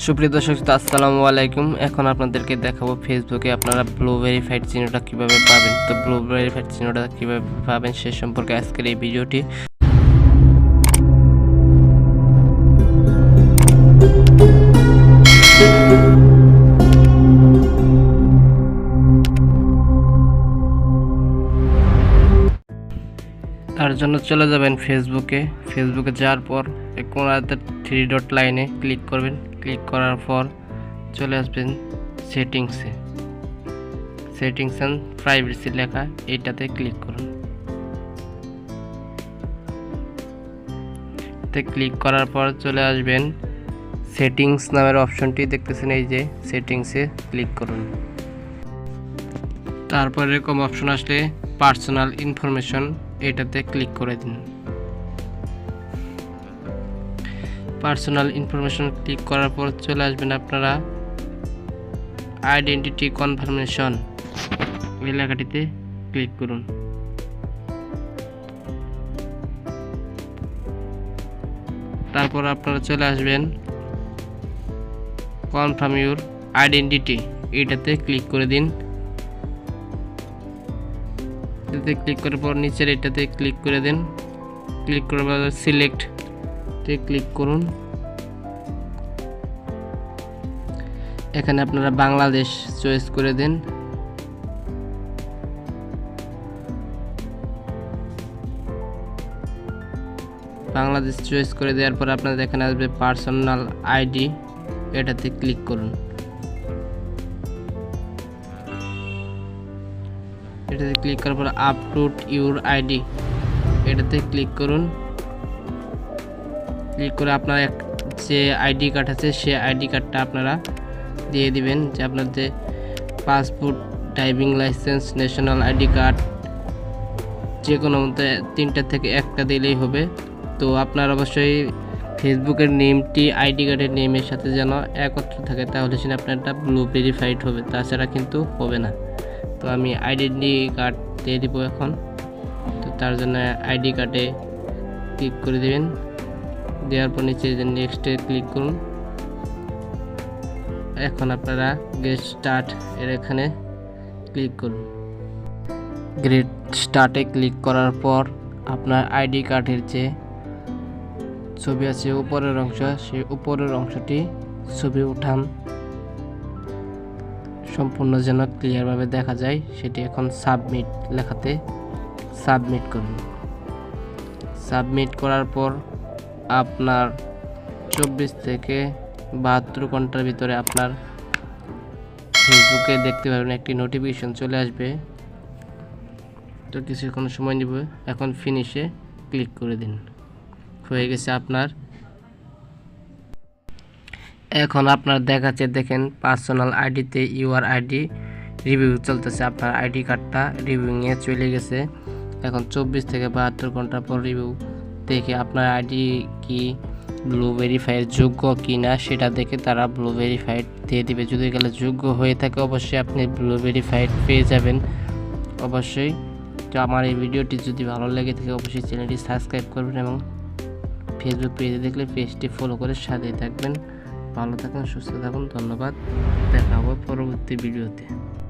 সুপ্রিয় দর্শক আসসালামু আলাইকুম। এখন আপনাদেরকে দেখাবো ফেসবুকে আপনারা ব্লু ভেরিফাইড চিহ্নটা কীভাবে পাবেন। তো ব্লু ভেরিফাইড চিহ্নটা কীভাবে পাবেন সে সম্পর্কে আজকের এই ভিডিওটি। তার জন্য চলে যাবেন ফেসবুকে ফেসবুকে যাওয়ার পর কোনাতে থ্রি ডট লাইনে ক্লিক করবেন। ক্লিক করার পর চলে আসবেন সেটিংসে। সেটিংস অ্যান্ড প্রাইভেসি লেখা এইটাতে ক্লিক করুন। ক্লিক করার পর চলে আসবেন সেটিংস নামের অপশনটি দেখতেছেন এই যে, সেটিংসে ক্লিক করুন। তারপর এরকম অপশন আসলে পার্সোনাল ইনফরমেশন এটাতে ক্লিক করে দিন। পার্সোনাল ইনফরমেশন ক্লিক করার পর চলে আসবেন আপনারা আইডেন্টিটি কনফার্মেশন এই লেখাটিতে ক্লিক করুন। তারপর আপনারা চলে আসবেন। কনফার্ম ইউর আইডেন্টিটি এটাতে ক্লিক করে দিন। এটাতে ক্লিক করার পর নিচের এটাতে ক্লিক করে দেন। ক্লিক করার পর সিলেক্ট তে ক্লিক করুন। এখানে আপনারা বাংলাদেশ চয়েস করে দেন। বাংলাদেশ চয়েস করে দেওয়ার পর আপনাদের এখানে আসবে পার্সোনাল আইডি। এটাতে ক্লিক করুন। এটাতে ক্লিক করার পর আপলোড ইউর আইডি। এটাতে ক্লিক করুন। ক্লিক করে আপনার এক যে আইডি কার্ড আছে সে আইডি কার্ডটা আপনারা দিয়ে দিবেন যে আপনাদের passport, driving licence, national ID card, যে কোনো মধ্যে তিনটা থেকে একটা দিলেই হবে। তো আপনার অবশ্যই ফেসবুকের নেমটি, আইডি কার্ডের নেমের সাথে যেন একত্র থাকে, তাহলে সেটা আপনারটা ব্লু ভেরিফাইড হবে। তাছাড়া কিন্তু হবে না। তো আমি আইডেন্টি কার্ড দিয়ে দিব এখন। তো তার জন্য আইডি কার্ডে ক্লিক করে দেবেন। দেওয়ার পর নিচে যে নেক্সটে ক্লিক করুন। এখন আপনারা গেট স্টার্ট এর এখানে ক্লিক করুন। গ্রেট স্টার্টে ক্লিক করার পর আপনার আইডি কার্ডের যে ছবি আছে, উপরের অংশ, সেই উপরের অংশটি ছবি উঠান। সম্পূর্ণ যেন ক্লিয়ারভাবে দেখা যায়, সেটি এখন সাবমিট লেখাতে সাবমিট করুন। সাবমিট করার পর আপনার চব্বিশ থেকে বাহাত্তর ঘণ্টার ভিতরে আপনার ফেসবুকে দেখতে পাবেন একটি নোটিফিকেশন চলে আসবে। তো কিছুক্ষণ সময় নিব, এখন ফিনিশে ক্লিক করে দিন। হয়ে গেছে আপনার। এখন আপনার দেখাচ্ছে, দেখেন পার্সোনাল আইডিতে ইউআর আইডি রিভিউ চলতেছে, আপনার আইডি কার্ডটা রিভিউয়ে চলে গেছে। এখন চব্বিশ থেকে বাহাত্তর ঘণ্টা পর রিভিউ দেখে আপনার আইডি কি ব্লু ভেরিফাইয়ের যোগ্য কি না সেটা দেখে তারা ব্লু ভেরিফাইড দিয়ে দিবে। যদি গেলে যোগ্য হয়ে থাকে, অবশ্যই আপনি ব্লু ভেরিফাইড পেয়ে যাবেন। অবশ্যই। তো আমার এই ভিডিওটি যদি ভালো লেগে থাকে, অবশ্যই চ্যানেলটি সাবস্ক্রাইব করবেন এবং ফেসবুক পেজে দেখলে পেজটি ফলো করে সাথে থাকবেন। ভালো থাকুন সুস্থ থাকুন, ধন্যবাদ। দেখা হবে পরবর্তী ভিডিওতে।